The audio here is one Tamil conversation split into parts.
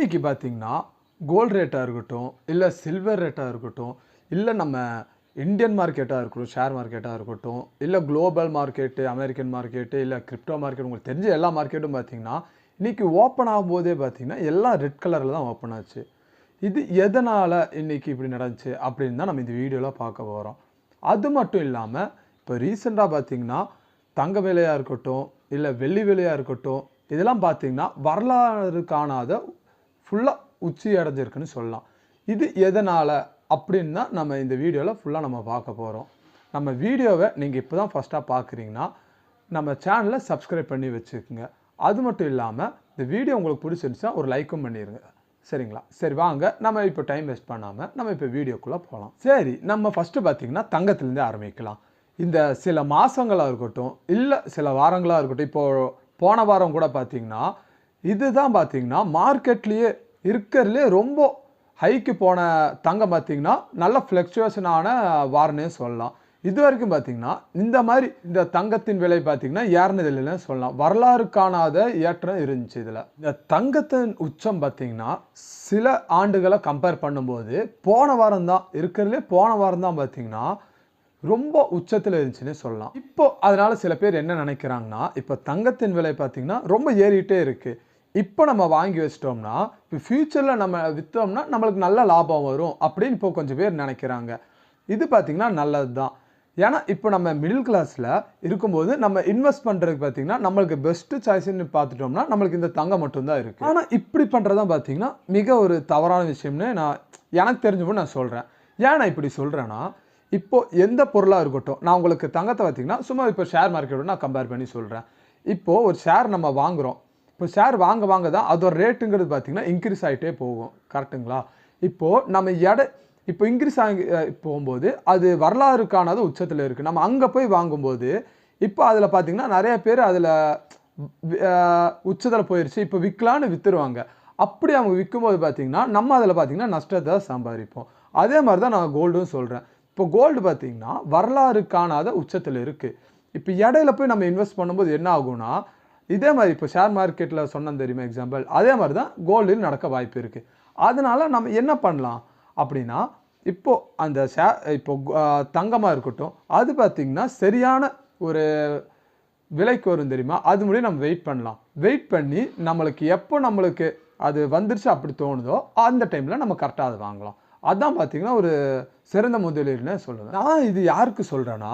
இன்னைக்கு பார்த்தீங்கன்னா கோல்டு ரேட்டாக இருக்கட்டும் இல்லை சில்வர் ரேட்டாக இருக்கட்டும் இல்லை நம்ம இந்தியன் மார்க்கெட்டாக இருக்கட்டும் ஷேர் மார்க்கெட்டாக இருக்கட்டும் இல்லை குளோபல் மார்க்கெட்டு அமெரிக்கன் மார்க்கெட்டு இல்லை கிரிப்டோ மார்க்கெட் உங்களுக்கு தெரிஞ்ச எல்லா மார்க்கெட்டும் பார்த்தீங்கன்னா இன்றைக்கி ஓப்பன் ஆகும்போதே பார்த்தீங்கன்னா எல்லாம் ரெட் கலரில் தான் ஓப்பன் ஆச்சு. இது எதனால் இன்றைக்கி இப்படி நடந்துச்சு அப்படின்னு தான் நம்ம இந்த வீடியோவில் பார்க்க போகிறோம் அது மட்டும் இல்லாமல் இப்போ ரீசெண்டாக பார்த்தீங்கன்னா தங்க விலையாக இருக்கட்டும் இல்லை வெள்ளி விலையாக இருக்கட்டும் இதெல்லாம் பார்த்தீங்கன்னா வரலாறு காணாத ஃபுல்லாக உச்சி அடைஞ்சிருக்குன்னு சொல்லலாம். இது எதனால்? அப்படின்னு தான் நம்ம இந்த வீடியோவில் ஃபுல்லாக நம்ம பார்க்க போகிறோம் நம்ம வீடியோவை நீங்கள் இப்போ தான் ஃபஸ்ட்டாக பார்க்குறீங்கன்னா நம்ம சேனலை சப்ஸ்கிரைப் பண்ணி வச்சுக்கோங்க. அது மட்டும் இல்லாமல் இந்த வீடியோ உங்களுக்கு பிடிச்சிருந்துச்சா ஒரு லைக்கும் பண்ணிடுங்க சரிங்களா? சரி வாங்க. நம்ம இப்போ டைம் வேஸ்ட் பண்ணாமல் நம்ம இப்போ வீடியோக்குள்ளே போகலாம். சரி நம்ம ஃபஸ்ட்டு பார்த்தீங்கன்னா தங்கத்துலேருந்தே ஆரம்பிக்கலாம். இந்த சில மாதங்களாக இருக்கட்டும் இல்லை சில வாரங்களாக இருக்கட்டும் இப்போது போன வாரம் கூட பார்த்திங்கன்னா இதுதான் பார்த்தீங்கன்னா மார்க்கெட்லேயே இருக்கிறதுலே ரொம்ப ஹைக்கு போன தங்கம் பார்த்தீங்கன்னா நல்ல ஃப்ளக்சுவேஷனான வாரனே சொல்லலாம். இது வரைக்கும் பார்த்தீங்கன்னா இந்த மாதிரி இந்த தங்கத்தின் விலை பார்த்தீங்கன்னா ஏறினது இல்லைன்னு சொல்லலாம். வரலாறு காணாத ஏற்றம் இருந்துச்சு இதில். இந்த தங்கத்தின் உச்சம் பார்த்தீங்கன்னா சில ஆண்டுகளை கம்பேர் பண்ணும்போது போன வாரம் தான் இருக்கிறதுலே போன வாரம் தான் பார்த்தீங்கன்னா ரொம்ப உச்சத்தில் இருந்துச்சுன்னு சொல்லலாம். இப்போ அதனால் சில பேர் என்ன நினைக்கிறாங்கன்னா இப்போ தங்கத்தின் விலை பார்த்தீங்கன்னா ரொம்ப ஏறிக்கிட்டே இருக்குது இப்போ நம்ம வாங்கி வச்சிட்டோம்னா இப்போ ஃப்யூச்சரில் நம்ம விற்றோம்னா நம்மளுக்கு நல்ல லாபம் வரும் அப்படின்னு இப்போ கொஞ்சம் பேர் நினைக்கிறாங்க. இது பார்த்திங்கன்னா நல்லது தான். ஏன்னா இப்போ நம்ம மிடில் கிளாஸில் இருக்கும்போது நம்ம இன்வெஸ்ட் பண்ணுறதுக்கு பார்த்தீங்கன்னா நம்மளுக்கு பெஸ்ட்டு சாய்ஸ்ன்னு பார்த்துட்டோம்னா நம்மளுக்கு இந்த தங்கம் மட்டும்தான் இருக்குது ஆனால் இப்படி பண்ணுறதான் பார்த்தீங்கன்னா மிக ஒரு தவறான விஷயம்னு நான் எனக்கு தெரிஞ்சப்போ நான் சொல்கிறேன் ஏன் நான் இப்படி சொல்கிறேன்னா இப்போ எந்த பொருளாக இருக்கட்டும் நான் உங்களுக்கு தங்கத்தை பார்த்தீங்கன்னா சும்மா இப்போ ஷேர் மார்க்கெட்டோட நான் கம்பேர் பண்ணி சொல்கிறேன் இப்போது ஒரு ஷேர் நம்ம வாங்குகிறோம் இப்போ ஷேர் வாங்க வாங்க தான் அதோட ரேட்டுங்கிறது பார்த்தீங்கன்னா இன்க்ரீஸ் ஆகிட்டே போகும். கரெக்ட்டுங்களா இப்போது நம்ம எடை இப்போ இன்க்ரீஸ் ஆகி போகும்போது அது வரலாறுக்கானது உச்சத்தில் இருக்குது நம்ம அங்கே போய் வாங்கும்போது இப்போ அதில் பார்த்தீங்கன்னா நிறைய பேர் அதில் உச்சத்தில் போயிடுச்சு இப்போ விற்கலான்னு விற்றுருவாங்க அப்படி அவங்க விற்கும்போது பார்த்தீங்கன்னா நம்ம அதில் பார்த்தீங்கன்னா நஷ்டத்தை சம்பாதிப்போம். அதே மாதிரி தான் நான் கோல்டும் சொல்கிறேன் இப்போ கோல்டு பார்த்திங்கன்னா வரலாறு காணாத உச்சத்தில் இருக்குது இப்போ இடையில போய் நம்ம இன்வெஸ்ட் பண்ணும்போது என்ன ஆகும்னா இதே மாதிரி இப்போ ஷேர் மார்க்கெட்டில் சொன்னேன் தெரியுமா எக்ஸாம்பிள் அதே மாதிரி தான் கோல்டில் நடக்க வாய்ப்பு இருக்குது அதனால் நம்ம என்ன பண்ணலாம் அப்படின்னா இப்போது அந்த ஷே இப்போ தங்கமாக இருக்கட்டும் அது பார்த்திங்கன்னா சரியான ஒரு விலைக்கு வரும் தெரியுமா? அது முடியும் நம்ம வெயிட் பண்ணலாம். வெயிட் பண்ணி நம்மளுக்கு எப்போ நம்மளுக்கு அது வந்துருச்சு அப்படி தோணுதோ அந்த டைமில் நம்ம கரெக்டாக அதை வாங்கலாம். அதான் பார்த்திங்கன்னா ஒரு சிறந்த முதலீடுன்னு சொல்லுவேன் நான் இது யாருக்கு சொல்கிறேன்னா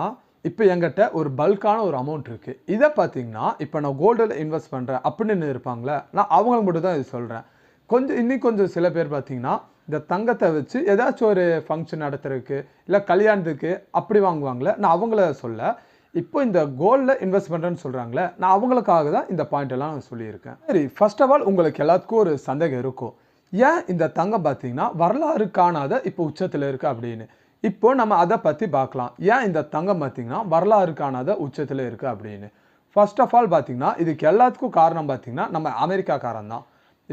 இப்போ எங்கிட்ட ஒரு பல்கான ஒரு அமௌண்ட் இருக்குது இதை பார்த்தீங்கன்னா இப்போ நான் கோல்டில் இன்வெஸ்ட் பண்ணுறேன் அப்படின்னு இருப்பாங்களே நான் அவங்களுக்கு மட்டும் தான் இது சொல்கிறேன் கொஞ்சம் இன்னும் கொஞ்சம் சில பேர் பார்த்தீங்கன்னா இந்த தங்கத்தை வச்சு ஏதாச்சும் ஒரு ஃபங்க்ஷன் நடத்துறதுக்கு இல்லை கல்யாணத்துக்கு அப்படி வாங்குவாங்களே நான் அவங்கள சொல்ல இப்போ இந்த கோல்டில் இன்வெஸ்ட் பண்ணுறேன்னு சொல்கிறாங்களே நான் அவங்களுக்காக தான் இந்த பாயிண்ட் எல்லாம் நான் சொல்லியிருக்கேன். சரி ஃபர்ஸ்ட் ஆஃப் ஆல் உங்களுக்கு எல்லாத்துக்கும் ஒரு சந்தேகம் இருக்கும். ஏன் இந்த தங்கம் பார்த்தீங்கன்னா வரலாறு காணாத இப்போ உச்சத்தில் இருக்குது அப்படின்னு. இப்போ நம்ம அதை பற்றி பார்க்கலாம் ஏன் இந்த தங்கம் பார்த்திங்கன்னா வரலாறு காணாத உச்சத்தில் இருக்குது அப்படின்னு. ஃபர்ஸ்ட் ஆஃப் ஆல் பார்த்திங்கன்னா இதுக்கு எல்லாத்துக்கும் காரணம் பார்த்திங்கன்னா நம்ம அமெரிக்காக்காரன் தான்.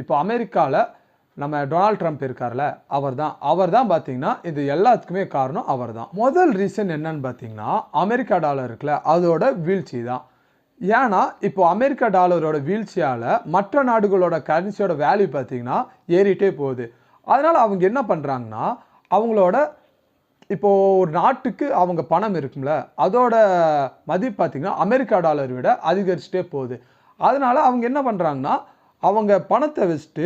இப்போ அமெரிக்காவில் நம்ம டொனால்ட் ட்ரம்ப் இருக்கார்ல அவர் தான். அவர் தான் பார்த்தீங்கன்னா இது எல்லாத்துக்குமே காரணம் அவர் தான். முதல் ரீசன் என்னன்னு பார்த்தீங்கன்னா அமெரிக்கா டாலர் இருக்குல்ல அதோட வீழ்ச்சி தான். ஏன்னா இப்போ அமெரிக்கா டாலரோட வீழ்ச்சியால் மற்ற நாடுகளோட கரன்சியோட வேல்யூ பார்த்தீங்கன்னா ஏறிட்டே போகுது. அதனால் அவங்க என்ன பண்ணுறாங்கன்னா அவங்களோட இப்போது ஒரு நாட்டுக்கு அவங்க பணம் இருக்கும்ல அதோட மதிப்பு பார்த்தீங்கன்னா அமெரிக்கா டாலர் விட அதிகரிச்சுட்டே போகுது. அதனால் அவங்க என்ன பண்ணுறாங்கன்னா அவங்க பணத்தை வச்சுட்டு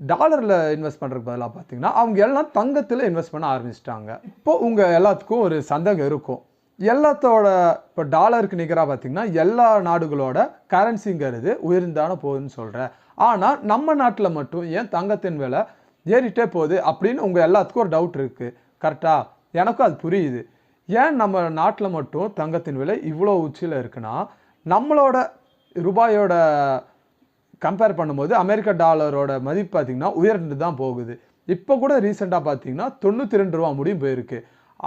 டாலரில் இன்வெஸ்ட் பண்ணுறதுக்கு பதிலாக பார்த்தீங்கன்னா அவங்க எல்லாம் தங்கத்தில் இன்வெஸ்ட் பண்ண ஆரம்பிச்சிட்டாங்க. இப்போது உங்கள் எல்லாத்துக்கும் ஒரு சந்தேகம் இருக்கும். எல்லாத்தோட இப்போ டாலருக்கு நிகராக பார்த்தீங்கன்னா எல்லா நாடுகளோட கரன்சிங்கிறது உயர்ந்தான போகுதுன்னு சொல்கிறேன் ஆனால் நம்ம நாட்டில் மட்டும் ஏன் தங்கத்தின் விலை ஏறிட்டே போகுது அப்படின்னு உங்கள் எல்லாத்துக்கும் ஒரு டவுட் இருக்குது கரெக்டாக எனக்கும் அது புரியுது. ஏன் நம்ம நாட்டில் மட்டும் தங்கத்தின் விலை இவ்வளோ உச்சியில் இருக்குன்னா நம்மளோட ரூபாயோட கம்பேர் பண்ணும்போது அமெரிக்க டாலரோட மதிப்பு பார்த்திங்கன்னா உயர்ந்து தான் போகுது. இப்போ கூட ரீசெண்டாக பார்த்தீங்கன்னா தொண்ணூற்றி ரெண்டு ரூபா முடியும் போயிருக்கு.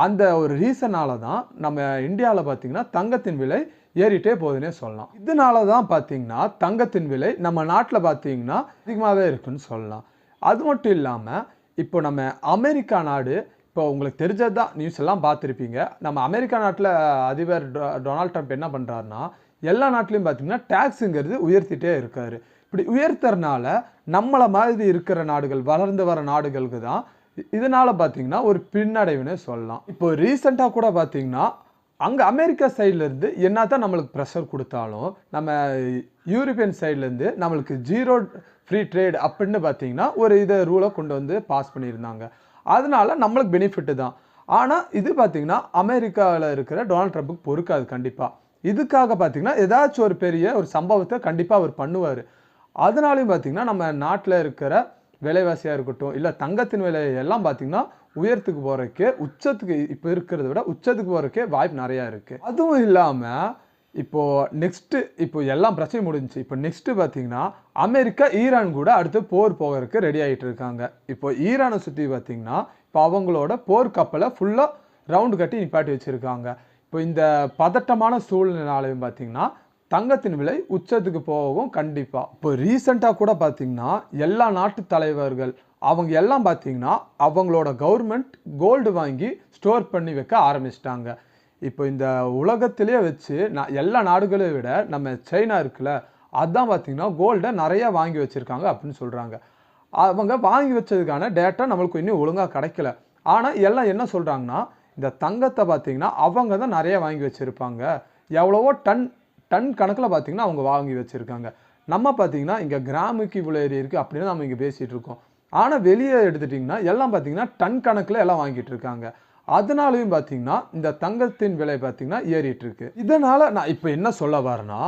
அந்த ஒரு ரீசனால தான் நம்ம இந்தியாவில் பார்த்தீங்கன்னா தங்கத்தின் விலை ஏறிட்டே போகுதுன்னே சொல்லலாம். இதனால தான் பார்த்தீங்கன்னா தங்கத்தின் விலை நம்ம நாட்டில் பார்த்திங்கன்னா அதிகமாகவே இருக்குன்னு சொல்லலாம். அது மட்டும் இல்லாமல் இப்போ நம்ம அமெரிக்கா நாடு இப்போ உங்களுக்கு தெரிஞ்சது தான் நியூஸ் எல்லாம் பார்த்துருப்பீங்க. நம்ம அமெரிக்கா நாட்டில் அதிபர் டொனால்ட் ட்ரம்ப் என்ன பண்ணுறாருன்னா எல்லா நாட்டிலையும் பார்த்தீங்கன்னா டேக்ஸுங்கிறது உயர்த்திட்டே இருக்காரு. இப்படி உயர்த்துறனால நம்மளை மாதிரி இருக்கிற நாடுகள் வளர்ந்து வர நாடுகளுக்கு தான் இதனால் பார்த்திங்கன்னா பார்த்தீங்கன்னா ஒரு பின்னடைவுன்னு சொல்லலாம். இப்போ ரீசெண்டாக கூட பார்த்தீங்கன்னா அங்கே அமெரிக்கா சைட்லேருந்து என்ன தான் நம்மளுக்கு ப்ரெஷர் கொடுத்தாலும் நம்ம யூரோப்பியன் சைட்லேருந்து நம்மளுக்கு ஜீரோ ஃப்ரீ ட்ரேட் அப்படின்னு பார்த்தீங்கன்னா ஒரு இதை ரூலை கொண்டு வந்து பாஸ் பண்ணியிருந்தாங்க. அதனால நம்மளுக்கு பெனிஃபிட்டு தான். ஆனால் இது பார்த்தீங்கன்னா அமெரிக்காவில் இருக்கிற டொனால்ட் ட்ரம்ப்புக்கு பொறுக்காது கண்டிப்பாக இதுக்காக பார்த்தீங்கன்னா ஏதாச்சும் ஒரு பெரிய ஒரு சம்பவத்தை கண்டிப்பாக அவர் பண்ணுவார். அதனாலையும் பார்த்தீங்கன்னா நம்ம நாட்டில் இருக்கிற விலைவாசியாக இருக்கட்டும் இல்லை தங்கத்தின் விலை எல்லாம் பார்த்தீங்கன்னா உயரத்துக்கு போகிறக்கே உச்சத்துக்கு இப்போ இருக்கிறத விட உச்சத்துக்கு போகிறக்கே வாய்ப்பு நிறையா இருக்குது அதுவும் இல்லாமல் இப்போது நெக்ஸ்ட்டு இப்போ எல்லாம் பிரச்சனையும் முடிஞ்சுச்சு. இப்போ நெக்ஸ்ட்டு பார்த்தீங்கன்னா அமெரிக்கா ஈரான் கூட அடுத்து போர் போகிறதுக்கு ரெடி ஆகிட்டு இருக்காங்க. இப்போ ஈரானை சுற்றி பார்த்தீங்கன்னா இப்போ அவங்களோட போர் கப்பலை ஃபுல்லாக ரவுண்டு கட்டி நிப்பாட்டி வச்சுருக்காங்க. இப்போ இந்த பதட்டமான சூழ்நிலையாலையும் பார்த்தீங்கன்னா தங்கத்தின் விலை உச்சத்துக்கு போகவும் கண்டிப்பாக இப்போ ரீசெண்டாக கூட பார்த்தீங்கன்னா எல்லா நாட்டு தலைவர்கள் அவங்க எல்லாம் பார்த்தீங்கன்னா அவங்களோட கவர்மெண்ட் கோல்டு வாங்கி ஸ்டோர் பண்ணி வைக்க ஆரம்பிச்சிட்டாங்க. இப்போ இந்த உலகத்திலே வச்சு நான் எல்லா நாடுகளையும் விட நம்ம சைனா இருக்குல்ல அதான் பார்த்தீங்கன்னா கோல்டை நிறையா வாங்கி வச்சுருக்காங்க அப்படின்னு சொல்கிறாங்க அவங்க வாங்கி வச்சதுக்கான டேட்டா நம்மளுக்கு இன்னும் ஒழுங்காக கிடைக்கல. ஆனால் எல்லாம் என்ன சொல்கிறாங்கன்னா இந்த தங்கத்தை பார்த்திங்கன்னா அவங்க தான் நிறைய வாங்கி வச்சுருப்பாங்க. எவ்வளவோ டன் டன் கணக்கில் பார்த்தீங்கன்னா அவங்க வாங்கி வச்சுருக்காங்க. நம்ம பார்த்தீங்கன்னா இங்கே கிராமுக்கு இவ்வளோ ஏரி இருக்குது அப்படின்னு நம்ம இங்கே பேசிகிட்டு இருக்கோம். ஆனால் வெளியே எடுத்துட்டிங்கன்னா எல்லாம் பார்த்தீங்கன்னா டன் கணக்கில் எல்லாம் வாங்கிட்டு இருக்காங்க. அதனாலையும் பார்த்தீங்கன்னா இந்த தங்கத்தின் விலை பார்த்திங்கன்னா ஏறிட்டு இருக்கு. இதனால் நான் இப்போ என்ன சொல்ல வரேன்னா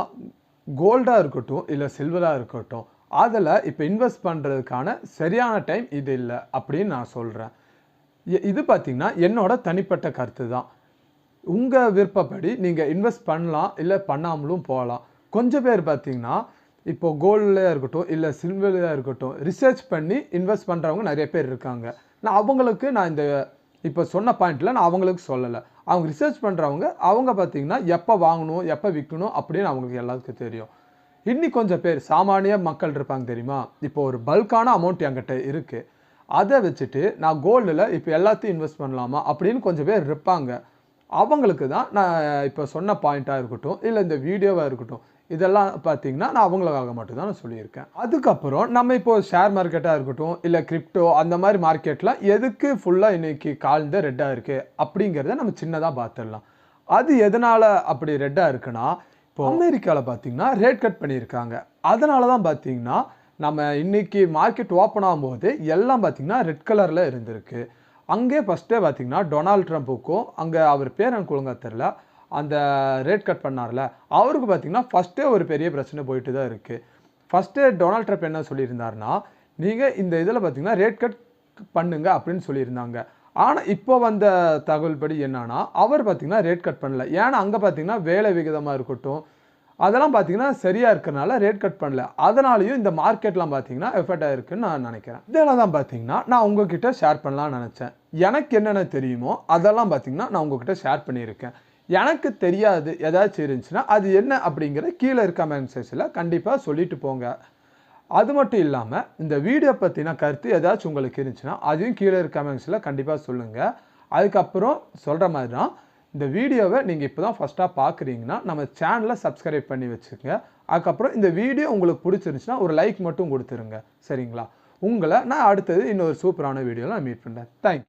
கோல்டாக இருக்கட்டும் இல்லை சில்வராக இருக்கட்டும் அதில் இப்போ இன்வெஸ்ட் பண்ணுறதுக்கான சரியான டைம் இது இல்லை அப்படின்னு நான் சொல்கிறேன் இது பார்த்திங்கன்னா என்னோட தனிப்பட்ட கருத்து தான் உங்கள் விருப்பப்படி நீங்கள் இன்வெஸ்ட் பண்ணலாம் இல்லை பண்ணாமலும் போகலாம். கொஞ்சம் பேர் பார்த்திங்கன்னா இப்போ கோல்டுலையாக இருக்கட்டும் இல்லை சில்வர்லையாக இருக்கட்டும் ரிசர்ச் பண்ணி இன்வெஸ்ட் பண்ணுறவங்க நிறைய பேர் இருக்காங்க. நான் அவங்களுக்கு நான் இந்த இப்போ சொன்ன பாயிண்ட்டில் நான் அவங்களுக்கு சொல்லலை. அவங்க ரிசர்ச் பண்ணுறவங்க அவங்க பார்த்தீங்கன்னா எப்போ வாங்கணும் எப்போ விற்கணும் அப்படின்னு அவங்களுக்கு எல்லாத்துக்கும் தெரியும். இன்னி கொஞ்சம் பேர் சாமானிய மக்கள் இருப்பாங்க தெரியுமா? இப்போ ஒரு பல்கான அமௌண்ட் என்கிட்ட இருக்குது அதை வச்சுட்டு நான் கோல்டில் இப்போ எல்லாத்தையும் இன்வெஸ்ட் பண்ணலாமா அப்படின்னு கொஞ்சம் பேர் இருப்பாங்க. அவங்களுக்கு தான் நான் இப்போ சொன்ன பாயிண்ட்டாக இருக்கட்டும் இல்லை இந்த வீடியோவாக இருக்கட்டும் இதெல்லாம் பார்த்தீங்கன்னா நான் அவங்களுக்காக மட்டும்தான் நான் சொல்லியிருக்கேன். அதுக்கப்புறம் நம்ம இப்போ ஷேர் மார்க்கெட்டாக இருக்கட்டும் இல்லை கிரிப்டோ அந்த மாதிரி மார்க்கெட்லாம் எதுக்கு ஃபுல்லாக இன்றைக்கி கால்ந்த ரெட்டாக இருக்குது அப்படிங்கிறத நம்ம சின்னதாக பார்த்துடலாம். அது எதனால் அப்படி ரெட்டாக இருக்குன்னா இப்போ அமெரிக்காவில் பார்த்தீங்கன்னா ரேட் கட் பண்ணியிருக்காங்க. அதனால தான் பார்த்தீங்கன்னா நம்ம இன்னைக்கு மார்க்கெட் ஓப்பன் ஆகும்போது எல்லாம் பார்த்திங்கன்னா ரெட் கலரில் இருந்திருக்கு. அங்கே ஃபஸ்ட்டே பார்த்தீங்கன்னா டொனால்ட் ட்ரம்ப்புக்கும் அங்கே அவர் பேர் எனக்கு ஒழுங்காக தெரில அந்த ரேட் கட் பண்ணார்ல அவருக்கு பார்த்தீங்கன்னா ஃபஸ்ட்டே ஒரு பெரிய பிரச்சனை போயிட்டு தான் இருக்குது ஃபஸ்ட்டு டொனால்ட் ட்ரம்ப் என்ன சொல்லியிருந்தாருன்னா நீங்கள் இந்த இதில் பார்த்தீங்கன்னா ரேட் கட் பண்ணுங்க அப்படின்னு சொல்லியிருந்தாங்க. ஆனால் இப்போ வந்த தகவல் படி என்னன்னா அவர் பார்த்தீங்கன்னா ரேட் கட் பண்ணல. ஏன்னா அங்கே பார்த்தீங்கன்னா வேலை விகிதமாக இருக்கட்டும் அதெல்லாம் பார்த்தீங்கன்னா சரியாக இருக்கிறனால ரேட் கட் பண்ணல. அதனாலையும் இந்த மார்க்கெட்லாம் பார்த்தீங்கன்னா எஃபெக்ட் ஆகிருக்குன்னு நான் நினைக்கிறேன். இதெல்லாம் தான் பார்த்திங்கன்னா நான் உங்ககிட்ட ஷேர் பண்ணலாம்னு நினச்சேன். எனக்கு என்னென்ன தெரியுமோ அதெல்லாம் பார்த்தீங்கன்னா நான் உங்ககிட்ட ஷேர் பண்ணியிருக்கேன். எனக்கு தெரியாது ஏதாச்சும் இருந்துச்சுன்னா அது என்ன அப்படிங்கிற கீழே இருக்க கமெண்ட் செக்ஷனில் கண்டிப்பாக சொல்லிட்டு போங்க. அது மட்டும் இல்லாமல் இந்த வீடியோ பற்றின கருத்து ஏதாச்சும் உங்களுக்கு இருந்துச்சுன்னா அதையும் கீழே இருக்க கமெண்ட்ஸில் கண்டிப்பாக சொல்லுங்கள் அதுக்கப்புறம் சொல்கிற மாதிரி தான் இந்த வீடியோவை நீங்கள் இப்போ தான் ஃபஸ்ட்டாக பார்க்குறீங்கன்னா நம்ம சேனலை சப்ஸ்கிரைப் பண்ணி வச்சுக்கோங்க. அதுக்கப்புறம் இந்த வீடியோ உங்களுக்கு பிடிச்சிருந்துச்சுன்னா ஒரு லைக் மட்டும் கொடுத்துருங்க. சரிங்களா? உங்களை நான் அடுத்தது இன்னொரு சூப்பரான வீடியோவில் நான் மீட் பண்ணுறேன் தேங்க்யூ